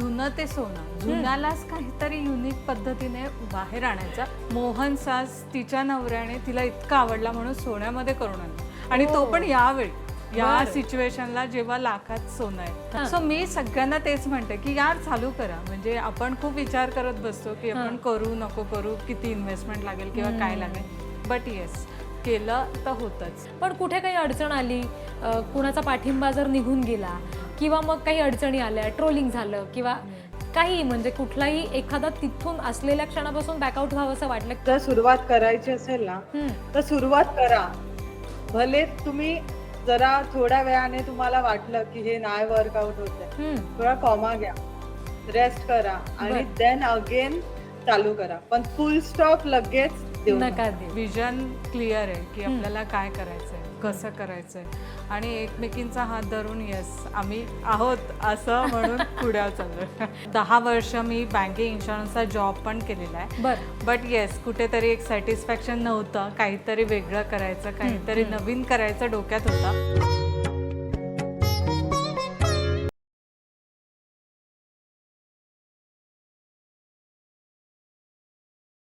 जुनं ते सोनं. जुन्यालाच काहीतरी युनिक पद्धतीने बाहेर आणायचं. मोहन सास तिच्या नवऱ्याने तिला इतका आवडला म्हणून सोन्यामध्ये करून आणलं. आणि तो पण यावेळी या. सिच्युएशनला जेव्हा लाखात सोनं हा. आहे सो मी सगळ्यांना तेच म्हणते की यार चालू करा. म्हणजे आपण खूप विचार करत बसतो की आपण करू नको करू किती इन्व्हेस्टमेंट लागेल किंवा काय लागेल. बट येस केलं तर होतच. पण कुठे काही अडचण आली? कुणाचा पाठिंबा जर निघून गेला किंवा मग काही अडचणी आल्या ट्रोलिंग झालं किंवा काही म्हणजे कुठलाही एखादा तिथून असलेल्या क्षणापासून बॅकआउट व्हावं असं वाटलं. जर सुरुवात करायची असेल ना तर सुरुवात करा. भले तुम्ही जरा थोड्या वेळाने तुम्हाला वाटलं की हे नाही वर्कआउट होत. थोडा कॉमा घ्या. रेस्ट करा आणि. देन अगेन चालू करा. पण फुल स्टॉप लगेच देऊ नका. नका. देऊ. विजन क्लिअर आहे की आपल्याला काय करायचंय कसं करायचंय. आणि एकमेकींचा हात धरून येस आम्ही आहोत असं म्हणून पुढे चाललोय. दहा वर्ष मी बँकिंग इन्शुरन्सचा जॉब पण केलेला आहे. बर. बट येस कुठेतरी एक सॅटिस्फॅक्शन नव्हतं. काहीतरी वेगळं करायचं काहीतरी नवीन करायचं डोक्यात होतं.